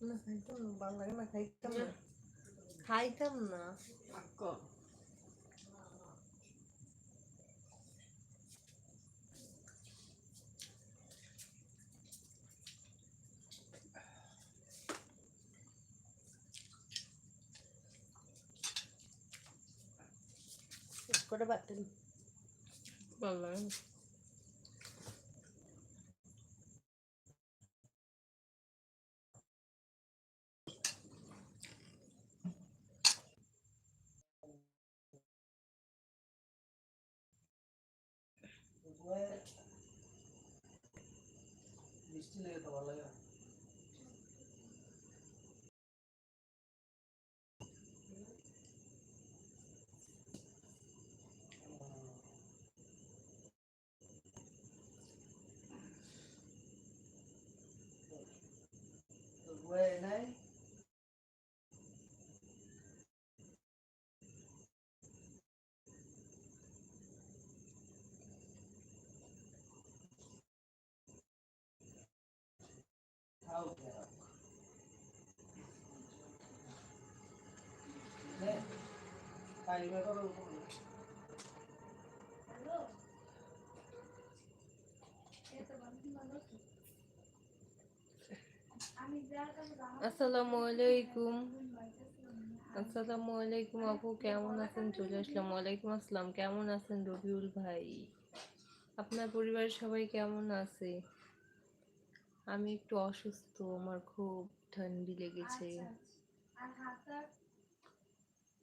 না খাইতাম না ভালো লাগে না খাইতাম না খাইতাম না করে বাটেন ভালো লাগে আসসালামু আলাইকুম। আসসালামু আলাইকুম আপু, কেমন আছেন? চলে আসলাম। ওয়ালাইকুম আসসালাম। কেমন আছেন রবিউল ভাই? আপনার পরিবারের সবাই কেমন আছে? আমি একটু অসুস্থ, আমার খুব ঠান্ডি লেগেছে।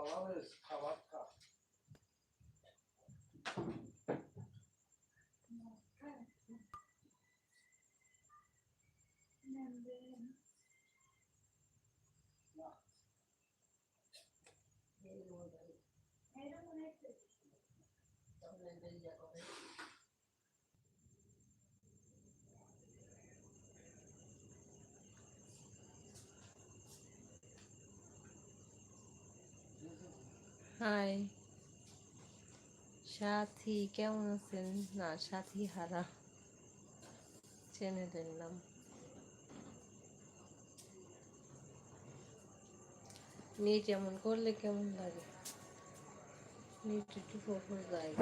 palabras Havatka. And then, yeah. I don't like it. Hi. Sathi কেমন আছেন? না সাথী হারা। চ্যানেলের নাম নেট এমন করলে কেমন লাগে? নেট একটু ফোন যায়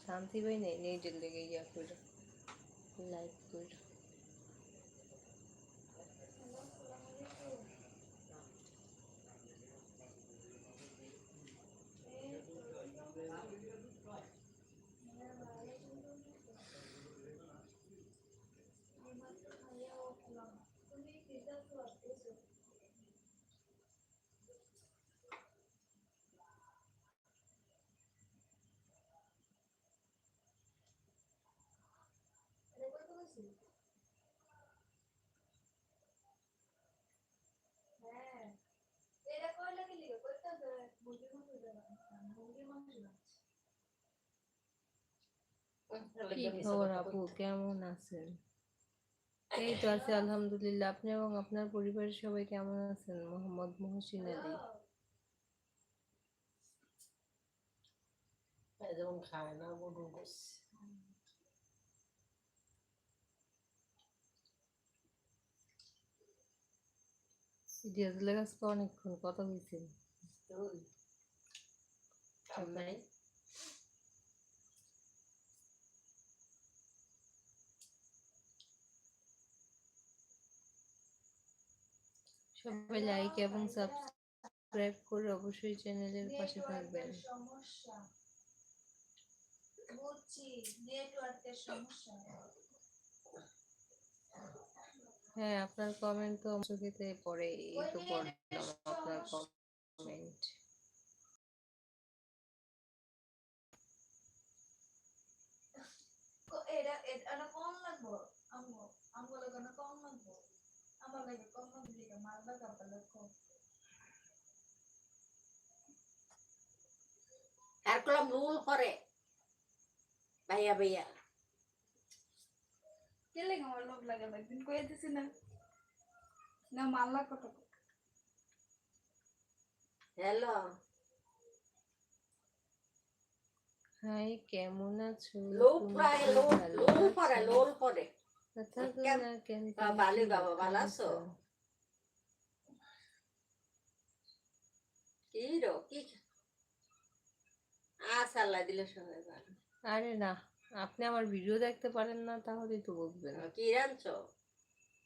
শান্তি পাই নেই নেটের লেগে ইয়া করে লাইক করে। কি খবর আপু? কেমন আছেন? এই তো আছি আলহামদুলিল্লাহ। আপনি এবং আপনার পরিবারের সবাই কেমন আছেন? মোহাম্মদ মহসিন আলী। যেমন খায় না গরুর গোস ডিএসএল গাছ তো অনেকক্ষণ কথা হয়েছে সবাই লাইক এবং সাবস্ক্রাইব করে অবশ্যই চ্যানেলের পাশে থাকবেন বুঝছি নেটওয়ার্কের সমস্যা হ্যাঁ আপনার কমেন্ট তো চোখেতে পড়ে এই তো পড়লাম আপনার কমেন্ট এটা কম লাগবো আমগো আমগো লাগে কম লাগবো। আমার লাগে কম লাগবে দিকে মালদা কাপড় লক্ষ্য আর কলম রুল করে। ভাইয়া ভাইয়া। কে লাগে আমার লোক লাগে একদিন কয়ে দিছি না। না মাল্লা কত হ্যালো। হাই কেমন আছো? লোল কথা না কেন বাবা, ভালো আছো? কি রো কি দিলে সবাই ভালো। আরে না। আপনি আমার ভিডিও দেখতে পারেন না তাহলেই তো বলবেন কি রাঁধছো?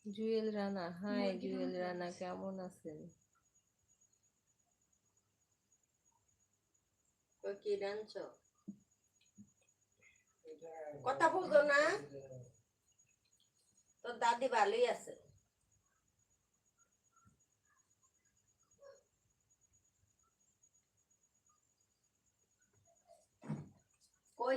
জুয়েল রানা। হাই জুয়েল রানা কেমন আছেন? কি রাঁধছো? কথা বলতো না? তোর দাদি ভালোই আছে। কই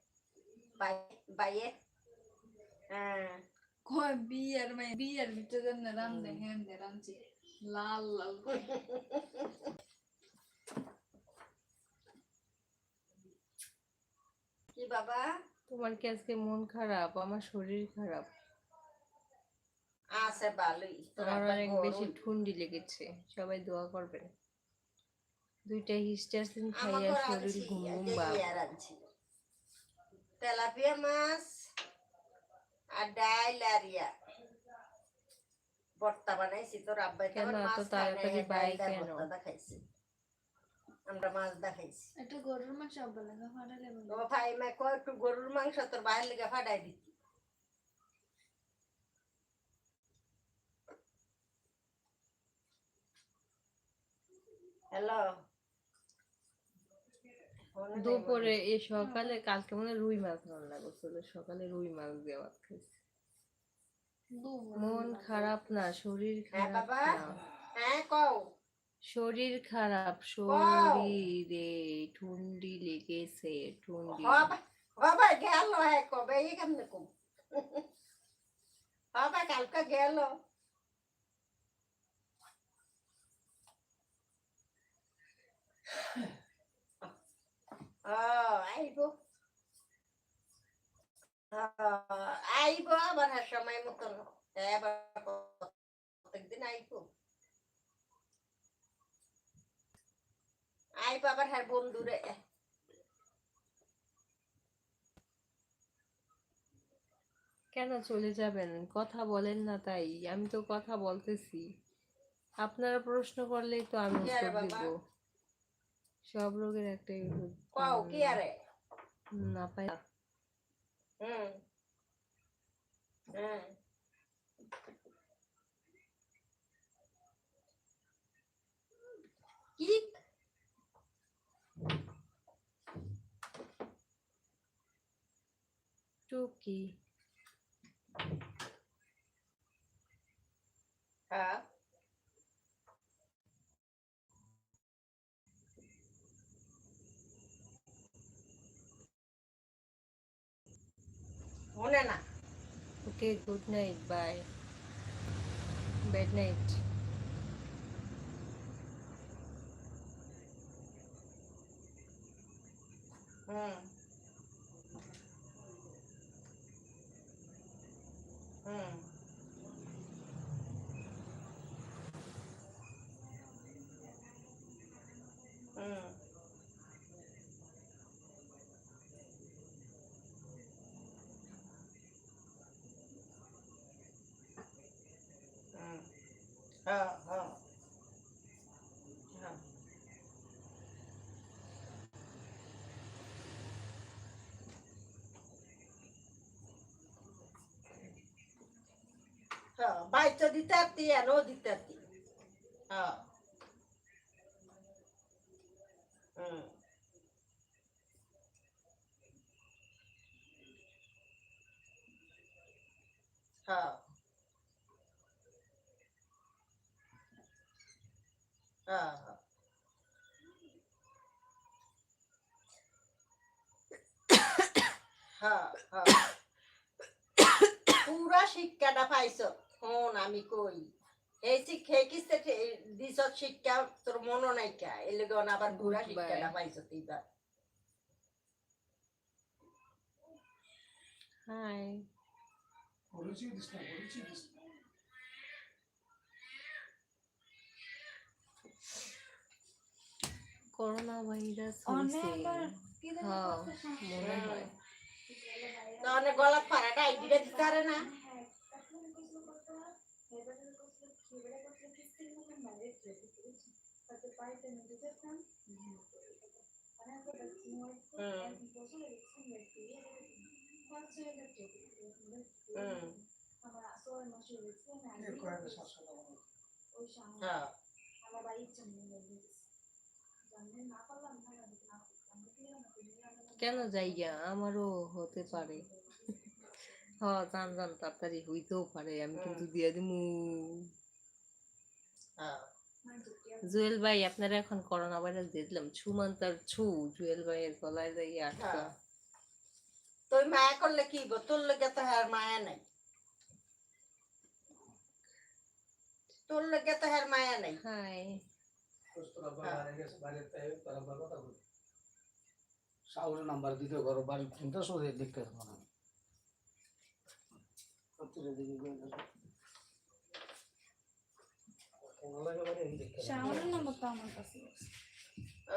বাইয়ে হ্যাঁ কয় বিয়ের বিয়ের ভিতরে না দে লাল লাল কি বাবা? তোমার কি আজকে মন খারাপ? আমার শরীর খারাপ। আছে ভালোই। তোর আমার একবার অনেক বেশি ঠুন্ডি লেগেছে। সবাই দোয়া করবেন। দুইটা হিস্টাসিন খাইয়া শরীর ঘুম ঘুম আজকে ভাব ইয়া রাঁধছি। তেলাপিয়া মাছ আর ডাইল আর ইয়া ভর্তা বানাইছি তোর আব্বাই তো মাছ খায় না, তাড়াতাড়ি এই বাই ডাইল আর খাইছি আমরা মাছ দেখাইছি। একটা গরুর মাংস আব্বা লাগা ফাটালে ও ভাই মা কয় একটু গরুর মাংস তোর বাইরের লেগে ফাটাই দিতি। হ্যালো? দুপুরে এই সকালে কালকে মনে হয় রুই মাছ রান্না করছিল সকালে রুই মাছ দিয়ে ভাত খাইছি। মন খারাপ না শরীর হ্যাঁ, খারাপ হ্যাঁ শরীর খারাপ শরীরে ঠুন্ডি লেগেছে ঠুন্ডি বাবা বাবা গেল হ্যাঁ কবে এই কেমনে কম? বাবা কালকে গেল। ও আইব আইব আবার সময় মতন। প্রত্যেকদিন আইব আইব আবার হ্যাঁ বন্ধুরে। কেন চলে যাবেন? কথা বলেন না তাই। আমি তো কথা বলতেছি। আপনারা প্রশ্ন করলেই তো আমি উত্তর? দিব। সব রোগের ওষুধ। কও কি আরে না পাই হুম। হ্যাঁ কি? টুকি হ্যাঁ। মনে না okay good night bye bed night হুম হুম হ্যাঁ হ্যাঁ হ্যাঁ বাইশ দিতে আর তি আর দিতে আর পাইছ? হন আমি কই। এই শিক্ষা কিসে দিছ শিক্ষা তোর মনো নাই কা এই লগে আবার পুরা Goodbye. শিক্ষাটা পাইছ তুই বা হাই। বলেছি দিস না বলেছি দিস না করোনা ভাইরাস অনেক হয়েছে আবার কি জানি হ্যাঁ কত সমস্যা। মনে হয়। তাহলে গলা পাড়াটা আইডিটা দিতে পারে না? কেন যাইয়া আমারও হতে পারে। হ জান জান তাড়াতাড়ি হইতেও পারে আমি কিন্তু দিয়ে দিমু। হ্যাঁ। জুয়েল ভাই আপনারা এখন করোনা ভাইরাস দিয়ে দিলাম তার ছু জুয়েল ভাইয়ের গলায় যাই আটকা হ্যাঁ। তুই মায়া করলে কি গো তোর লেগে তো হ্যার মায়া নাই। তোর লেগে তো হ্যার মায়া নাই। হাই। নাম্বার দিতে ঘর বাড়ি চিন্তা শুধু দেখতে মনে হয় সত্যিটা দেখি গো, এটা সত্যি। কেমন লাগে বাড়ি, আমি দেখতে পারি। শাওনের নাম্বার তো আমার কাছে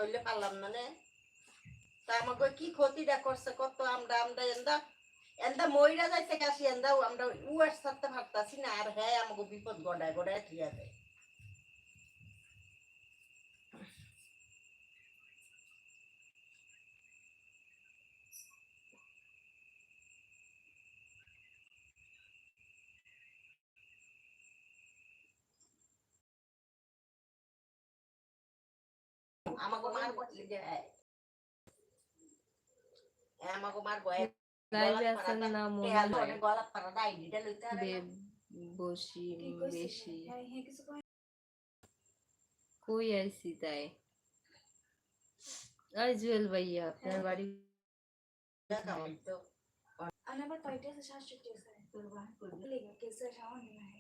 ওইলে পারলাম মানে তা আমাকে কি ক্ষতিটা করছে কত আমরা আমরা এন্দা এন্দা মইরা যাইতে কাশি এন্দা আমরা উয়ার সাথে ভাবতাছি না। আর হ্যাঁ আমাকে বিপদ গড়ায় গড়ায় ঠিক আছে আমাকে মার বদলে যায় আমাকে মার বয়ে লাইভে আছেন না মনে হয় গলা পাড়া আইডিটা লইতে হবে বে- বসি কি কইছে বেশি হ্যাঁ হ্যাঁ কিছু কই কই আইছি তাই ওই জুয়েল ভাইয়া আপনার বাড়ি তো আমি আবার কয়টা আছে শাশুড়ি আছে তোর বাহ করবে লেগে কেসে শাওন না है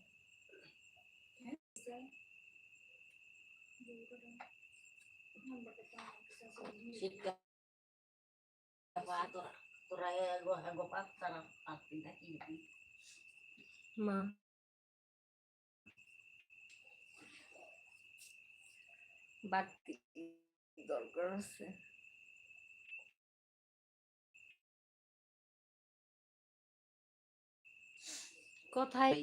হ্যাঁ তোরা এগো এগো পাঁচটা না পাঁচটি না কি কি মা বাড়তি দরকার কোথায়?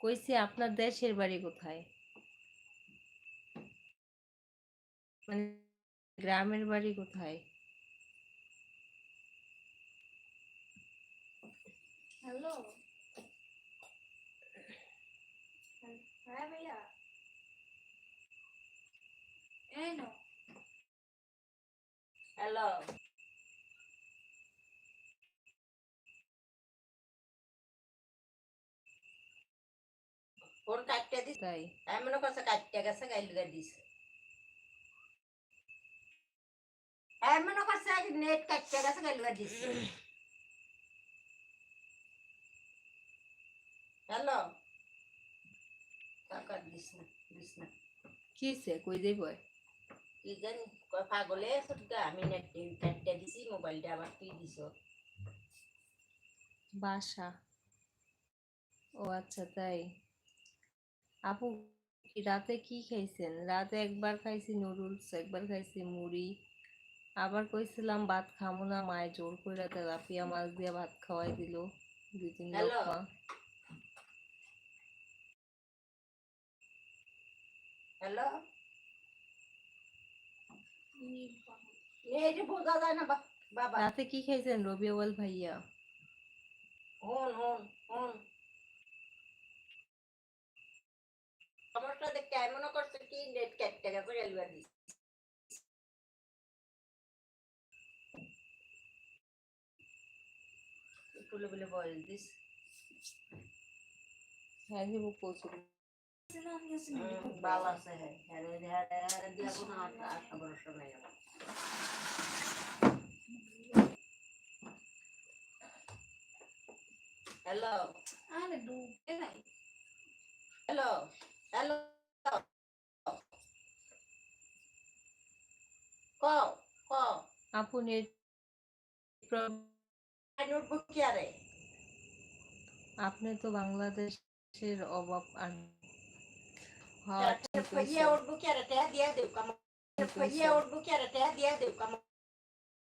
কইছি আপনার দেশের বাড়ি কোথায়? মানে গ্রামের বাড়ি কোথায়? হ্যালো হ্যাঁ ভাইয়া? এই নো হ্যালো ফোন কাটতে দিস তাই? এমন কাছে কাটতে গেছে গাইল গা দিছে এমন কাছে নেট কাটতে গেছে গাইল গা দিছে। হ্যালো? টাকা দিস না দিস না। কিসে কই দেব কি জানি কয় পাগলে সত্যি আমি নেট কাটতে দিছি মোবাইলটা আবার তুই দিছ। বাসা। ও আচ্ছা তাই। আপু রাতে কি খাইছেন? রাতে একবার খাইছি নুডলস একবার খাইছি মুড়ি। আবার কইছিলাম ভাত খাব না মায়ে জোর করে তেলাপিয়া মাছ দিয়ে ভাত খাওয়াই দিল দুই তিন Hello? দফা হ্যালো? এই যে বোঝা যায় না বা- বাবা। রাতে কি খাইছেন রবিউল ভাইয়া? হন হন হন। সমস্যা দেখে এমনও করছে কি নেট কেটে গেছে দিস বলে বলে বয়স দিস। হ্যাঁ দিব প্রচুর বাল আছে কোনো আশা আশা ভরসা নাই আমার হ্যালো আরে ডুবে নাই। হ্যালো হ্যালো ক ক আপু নেট নোটবুক কি আরে আপনি তো বাংলাদেশের অভাব আর ফইয়া উঠবো কি আরে টেহা দিয়া দেব কাম ফইয়া উঠবো কি আরে দিয়া দেব কাম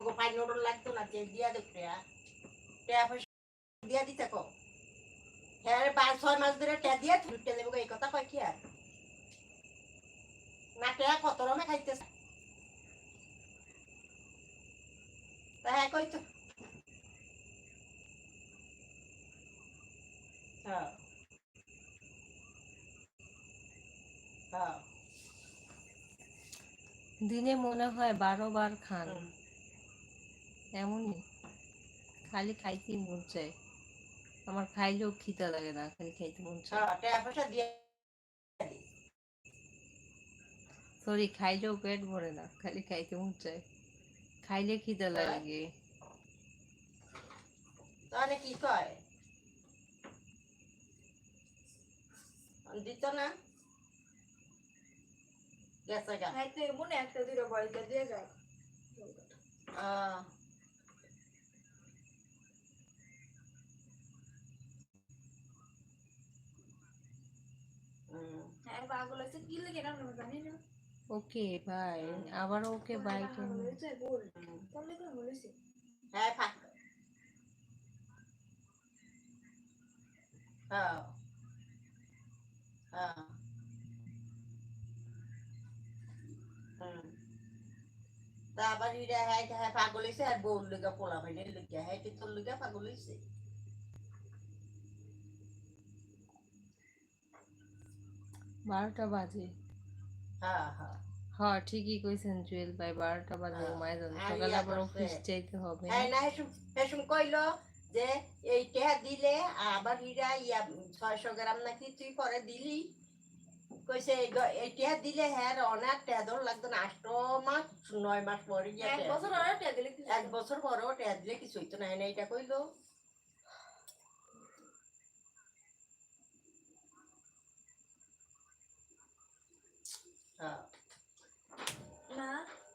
গো পাই লাগতো না যে দিয়া দেব টেহা টেহা পয়সা দিয়া দিতে কো হ্যাঁ পাঁচ ছয় মাস ধরে টেহা দিয়া ছুটতে দেবো এই কথা কয় কি আর? না টেহা কত রমে খাইতেছে? তা হ্যাঁ কই তো হ্যাঁ হ্যাঁ দিনে মনে হয় বারো বার খান। এমনই। খালি খাইতেই মন চায়। আমার খাইলেও খিদা লাগে না খালি খাইতে মন চায়। হ্যাঁ। সরি খাইলেও পেট ভরে না খালি খাইতে মন চায়। খাইলে খিদা হ্যাঁ। লাগে। তাহলে কি কয়? দিত না। গেছে গা। খাইতে মনে একটা দুটো বয়সটা দিয়ে যায়। আহ, হুম, হ্যাঁ ওকে বাই। আবার ওকে বাই। কোন? বলেছে হ্যাঁ হ্যাঁ হ্যাঁ। তা আবার ইরা হ্যাঁ হ্যাঁ পাগল হয়েছে আর বউর লিগা পোলা ভাইনের লিগা হ্যাঁ কি তোর লিগা পাগল হয়েছে বারোটা বাজে। হ্যাঁ হ্যাঁ। হ্যাঁ ঠিকই কইছেন জুয়েল ভাই বারোটা বাজে ঘুমায় যান। সকালে আবার। অফিস যাইতে হবে। হ্যাঁ না হেসুম হেসুম কইল যে এইটা দিলে আবার ইরা ইয়া ছয়শো গ্রাম নাকি তুই পরে দিলি। কইছে এইটা দিলে হ্যাঁ অনেক টেদর লাগতো না আষ্ট মাস নয় মাস পরে এক বছর এক পরেও টেয়া দিলে কিছু হইতো না এইটা কইলো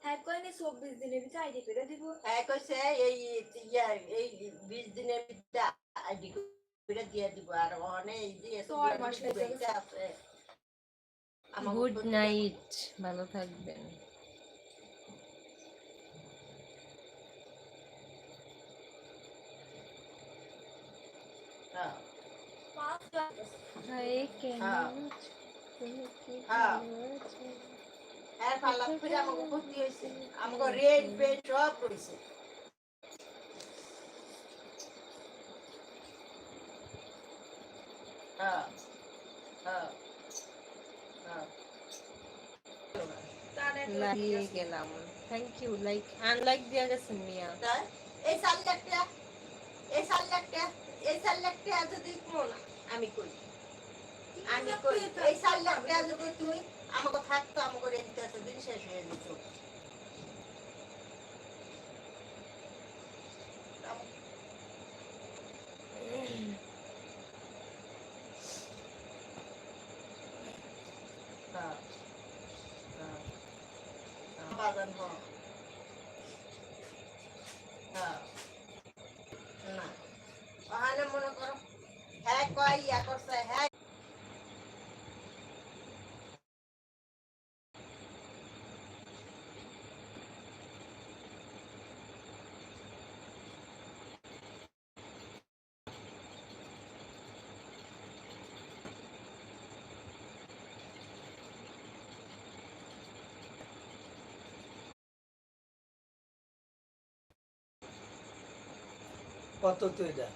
হ্যাঁ কই চব্বিশ দিনের ভিতরে আইডি করে দিব। হ্যাঁ কইছে এই ইয়া এই বিশ দিনের ভিতরে আইডি করে দিয়ে দিব আর ওখানে এই যে ছয় মাস আছে। আমাকে গুড নাইট ভালো থাকবেন। হ্যাঁ। পাঁচ লাখ হাই কেন হ্যাঁ। তুমি কি হ্যাঁ। ভালো আছো? হ্যাঁ পাল্লা ফিরে আমাকে ভর্তি হয়েছে আমাকে রেড বেড সব রয়েছে হ্যাঁ হ্যাঁ হ্যাঁ তাহলে লাগিয়ে গেলাম। থ্যাংক ইউ লাইক আনলাইক দিয়া গেছেন মিয়া। এই সাবজেক্টটা এই সাবজেক্টটা এই সাবজেক্টটা যদি কোন আমি কই আমি কই এই সাবজেক্টটা যদি তুই আমাকে থাকতো আমাকে রেখে দিন শেষ হয়ে যেত। হ্যাঁ হ্যাঁ বাদাম হ্যাঁ। হ্যাঁ। না। মনে করো হ্যাঁ কয় ইয়া করছে হ্যাঁ কত তো এটা